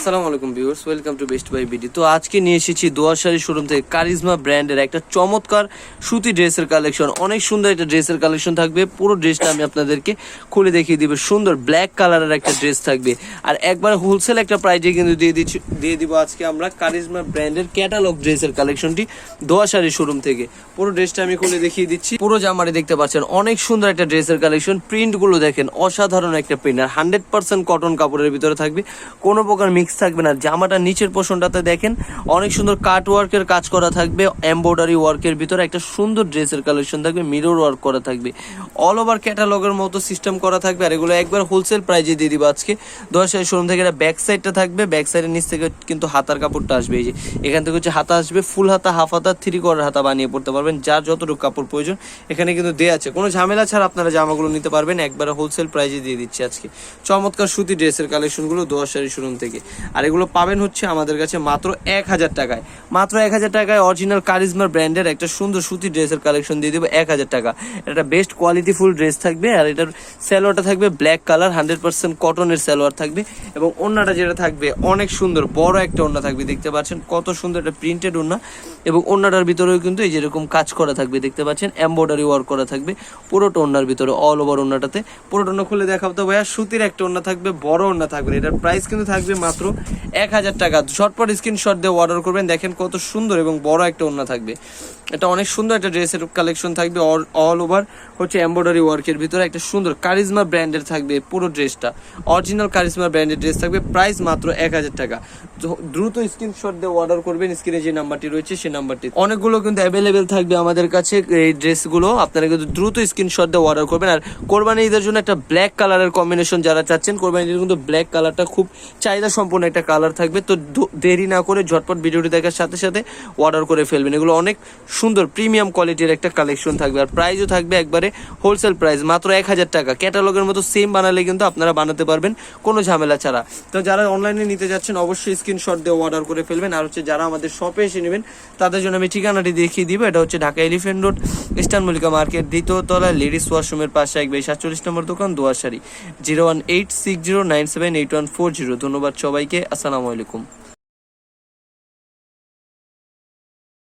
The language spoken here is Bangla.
আসসালামু আলাইকুম viewers, welcome to best buy BD. তো আজকে নিয়ে এসেছি দোয়াশারি শোরুম থেকে কারিজমা ব্র্যান্ডের একটা চমৎকার সুতি ড্রেসের কালেকশন। অনেক সুন্দর একটা ড্রেসের কালেকশন থাকবে। পুরো ড্রেসটা আমি আপনাদেরকে খুলে দেখিয়ে দিব। সুন্দর ব্ল্যাক কালারের একটা ড্রেস থাকবে। আর একবার হোলসেল একটা প্রাইজে কিন্তু দিয়ে দিচ্ছি দিয়ে দিব আজকে আমরা কারিজমা ব্র্যান্ডের ক্যাটালগ ড্রেসের কালেকশনটি দোয়াশারি শোরুম থেকে। পুরো ড্রেসটা আমি খুলে দেখিয়ে দিচ্ছি। পুরো জামারে দেখতে পাচ্ছেন। অনেক সুন্দর একটা ড্রেসের কালেকশন। প্রিন্টগুলো দেখেন, অসাধারণ একটা প্রিন্ট আর হান্ড্রেড পার্সেন্ট কটন কাপড়ের ভিতরে থাকবে। কোনো প্রকার মিক্স থাকবে না। জামাটা নিচের পোষণটাতে দেখেন, অনেক সুন্দর কাট ওয়ার্কের কাজ করা থাকবে এমব্রয়ডারি ওয়ার্কের ভিতরে একটা সুন্দর ড্রেসের কালেকশন থাকবে মিরর ওয়ার্ক করা থাকবে। অল ওভার ক্যাটালগের মতো সিস্টেম করা থাকবে, আর এগুলো একবার হোলসেল প্রাইজে দিয়ে দিব আজকে। দশ হাজার শোরুম থেকে এটা ব্যাক সাইডটা থাকবে ব্যাক সাইডের নিচ থেকে কিন্তু হাতার কাপড়টা আসবে, এই যে এখান থেকে হচ্ছে হাতা আসবে ফুল হাতা হাফ হাতা থ্রি করার হাতা বানিয়ে পড়তে পারবেন, যার যতটুকু কাপড় প্রয়োজন, এখানে কিন্তু দেওয়া আছে। কোনো ঝামেলা ছাড়া আপনারা জামাগুলো নিতে পারবেন, একবার হোলসেল প্রাইজে দিয়ে দিচ্ছি আজকে। চমৎকার সুতি ড্রেসের কালেকশনগুলো দোয়াশারি শোরুম থেকে। আর এগুলো পাবেন হচ্ছে আমাদের কাছে মাত্র এক হাজার টাকায়। মাত্র এক হাজার টাকায় অরিজিনাল কারিজমার ব্র্যান্ডের একটা সুন্দর সুতি ড্রেসের কালেকশন দিয়ে দেবো এক হাজার টাকা। এটা বেস্ট কোয়ালিটি ফুল ড্রেস থাকবে আর এটার স্যালোয়ারটা থাকবে ব্ল্যাক কালার হান্ড্রেড পার্সেন্ট কটনের স্যালোয়ার থাকবে এবং ওন্নাটা যেটা থাকবে অনেক সুন্দর, বড় একটা ওন্না থাকবে, দেখতে পাচ্ছেন? কত সুন্দর একটা প্রিন্টেড ওন্না এবং ওন্নাটার ভিতরেও কিন্তু এই যেরকম কাজ করা থাকবে, দেখতে পাচ্ছেন? এমব্রয়ডারি ওয়ার্ক করা থাকবে পুরোটা ওন্নার ভিতরে অল ওভার ওন্নাটাতে। পুরোটা ওন্না খুলে দেখাবো তো ভাইয়া, সুতির একটা ওন্না থাকবে, বড় ওন্না থাকবে। এটার প্রাইস কিন্তু থাকবে মাত্র এক হাজার টাকা। ঝটপট স্ক্রিনশট দিয়ে অর্ডার করবেন। দেখেন কত সুন্দর এবং বড় একটা ওন্না থাকবে। এটা অনেক সুন্দর একটা ড্রেসের কালেকশন থাকবে অল ওভার হচ্ছে এমব্রয়ডারি ওয়ার্কের ভিতরে একটা সুন্দর কারিজমা ব্র্যান্ডের থাকবে পুরো ড্রেসটা। অরিজিনাল কারিজমা ব্র্যান্ডের ড্রেস থাকবে প্রাইস মাত্র এক হাজার টাকা। দ্রুত স্ক্রিনশট দিয়ে অর্ডার করবেন স্ক্রিনে যে নাম্বারটি রয়েছে সেই নাম্বারটি অনেকগুলো কিন্তু অ্যাভেলেবেল থাকবে আমাদের কাছে এই ড্রেসগুলো আপনারা কিন্তু দ্রুত স্ক্রিনশট দিয়ে অর্ডার করবেন। আর কোরবানি ঈদের জন্য একটা ব্ল্যাক কালারের কম্বিনেশন যারা চাচ্ছেন কোরবানি ঈদের কিন্তু ব্ল্যাক কালারটা খুব চাহিদা সম্পন্ন একটা কালার থাকবে। তো দেরি না করে ঝটপট ভিডিওটি দেখার সাথে সাথে সাথে অর্ডার করে ফেলবেন। এগুলো অনেক সুন্দর প্রিমিয়াম কোয়ালিটির একটা কালেকশন থাকবে। আর প্রাইসও থাকবে একবারে হোলসেল প্রাইস মাত্র এক হাজার টাকা। ক্যাটালগের মতো সেম বানালে কিন্তু আপনারা বানাতে পারবেন, কোনো ঝামেলা ছাড়া। তো যারা অনলাইনে নিতে যাচ্ছেন, অবশ্যই স্ক্রিনশট দিয়ে অর্ডার করে ফেলবেন। আর হচ্ছে যারা আমাদের শপে এসে নেবেন, তাদের জন্য আমি ঠিকানাটি দেখিয়ে দিব। এটা হচ্ছে Dhaka Elephant Road, Eastern Mallika market, দ্বিতীয় তলা লেডিস ওয়াশরুমের পাশে এক বেশ সাতচল্লিশ নম্বর দোকান দোয়াশারি zero one eight six zero nine seven eight one four zero ধন্যবাদ সবাইকে। আসসালামু আলাইকুম।